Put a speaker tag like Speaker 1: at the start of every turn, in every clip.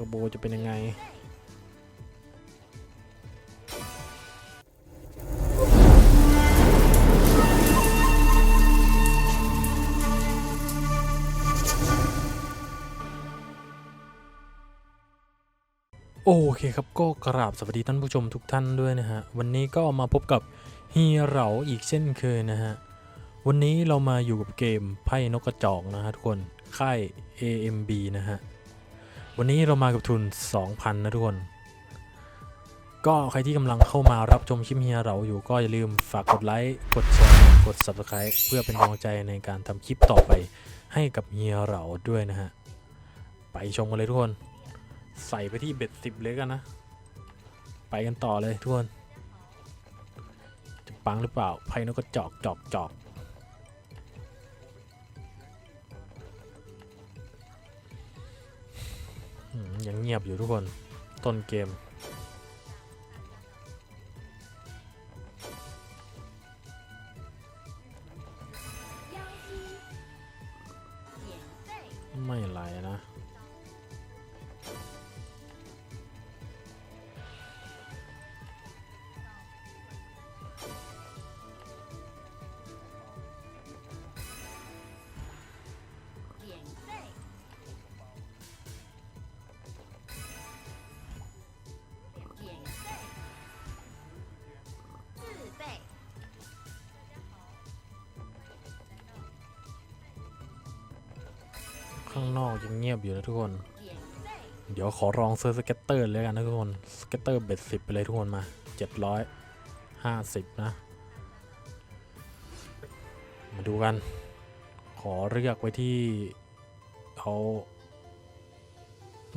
Speaker 1: อร์โบจะเป็นยังไงโอเคครับก็กราบสวัสดีท่านผู้ชมทุกท่านด้วยนะฮะ วันนี้ก็มาพบกับเฮียเหราอีกเช่นเคยนะฮะ วันนี้เรามาอยู่กับเกมไพ่นกกระจอกนะฮะทุกคน ค่าย AMB นะฮะ วันนี้เรามากับทุน 2,000 นะทุกคน ก็ใครที่กำลังเข้ามารับชมคลิปเฮียเราอยู่ก็อย่าลืมฝากกดไลค์ กดแชร์ กด Subscribe เพื่อเป็นกำลังใจในการทำคลิปต่อไปให้กับเฮียเราด้วยนะฮะ ไปชมกันเลยทุกคน ใส่ไปที่เบ็ดสิบเลยกันนะ ไปกันต่อเลยทุกคน จะปังหรือเปล่าไพ่นกกระจอกจอกจอก ยังเงียบอยู่ทุกคน ต้นเกม ไม่ไหลนะ ข้างนอกยังเงียบอยู่นะทุกคน เดี๋ยวขอลองเซอร์สเก็ตเตอร์เลยกันนะทุกคน สเก็ตเตอร์เบ็ดสิบไปเลยทุกคนมาเจ็ดร้อยห้าสิบนะ มาดูกัน ขอเลือกไว้ที่เขา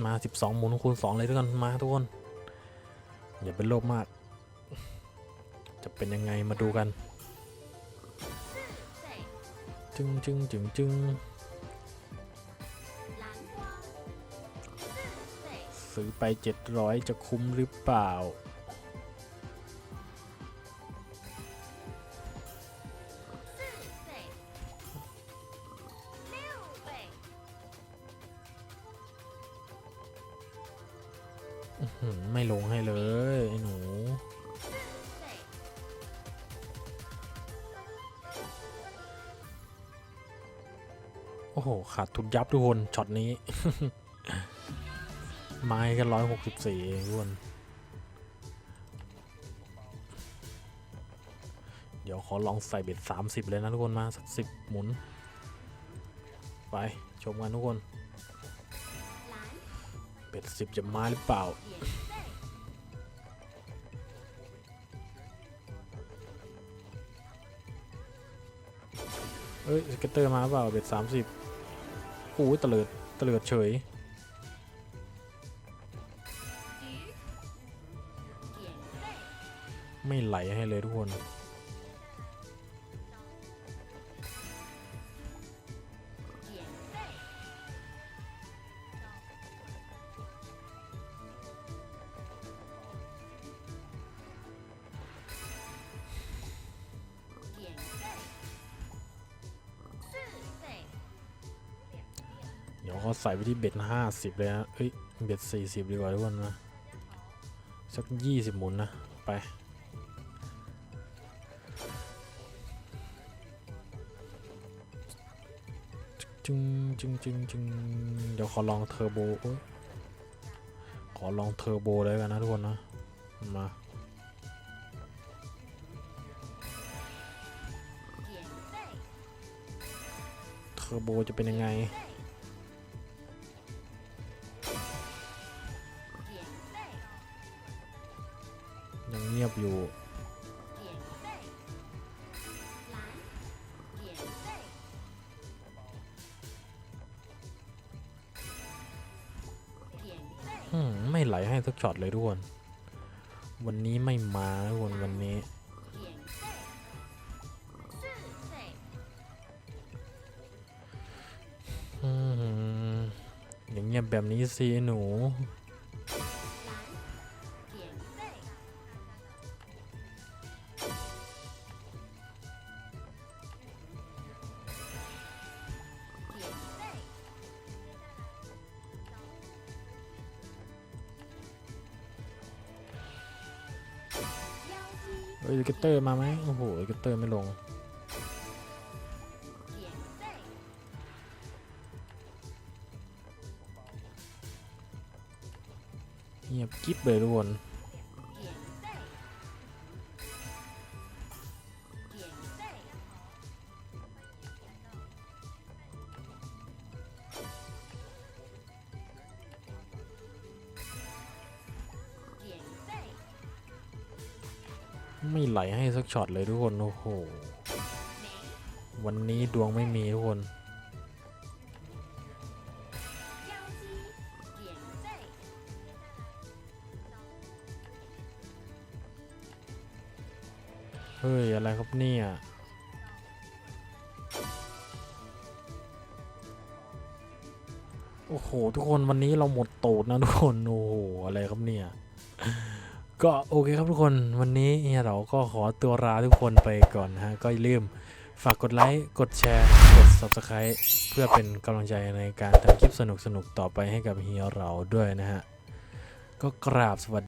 Speaker 1: มาสิบสองหมุนคูณสองเลยทุกคนมาทุกคน อย่าเป็นโลภมาก จะเป็นยังไงมาดูกัน จึงจึงจึงจึง
Speaker 2: ง
Speaker 1: ซื้อไป 700 จะคุ้มหรือเปล่า ไม่ลงให้เลย ไอ้หนูโอ้โห ขาดทุนยับทุกคน ช็อตนี้ ไม้กันร้อยหกสิบสี่เองทุกคนเดี๋ยวขอลองใส่เบ็ดสามสิบเลยนะทุกคนมาสักสิบหมุน ไป ชมกันทุกคน เบ็ดสิบจะมาหรือเปล่าเอ้ยสเก็ตเตอร์มาเปล่าเบ็ดสามสิบโอู้ตะเลิดตะเลิดเฉย ไม่ไหลให้เลยทุกคนเดี๋ยวเขาใส่ไปที่เบ็ดห้าสิบเลยนะเฮ้ย เบ็ดสี่สิบดีกว่าทุกคนนะ สักยี่สิบหมุนนะ ไป จึงจึงจึงจึงเดี๋ยวขอลองเทอร์โบขอลองเทอร์โบเลยกันนะทุกคนนะ มา เทอร์โบจะเป็นยังไงยังเงียบอยู่ ไม่ไหลให้สักช็อตเลยทุกคน วันนี้ไม่มาทุกคนวันนี้อย่างเงี้ยแบบนี้สิหนู เฮ้ยเกตเตอร์มาไหมโอ้โหเกตเตอร์ไม่ลง，เงียบกิ๊บเลยทุกคน ไม่ไหลให้สักช็อตเลยทุกคน โอ้โห วันนี้ดวงไม่มีทุกคน เฮ้ย อะไรครับเนี่ยโอ้โห ทุกคนวันนี้เราหมดตูดนะทุกคน โอ้โห อะไรครับเนี่ย ก็โอเคครับทุกคนวันนี้เฮียเราก็ขอตัวลาทุกคนไปก่อนนะฮะ ก็อย่าลืมฝากกดไลค์ กดแชร์ กด Subscribe เพื่อเป็นกำลังใจในการทำคลิปสนุกๆ ต่อไปให้กับเฮียเราด้วยนะฮะ ก็กราบสวัส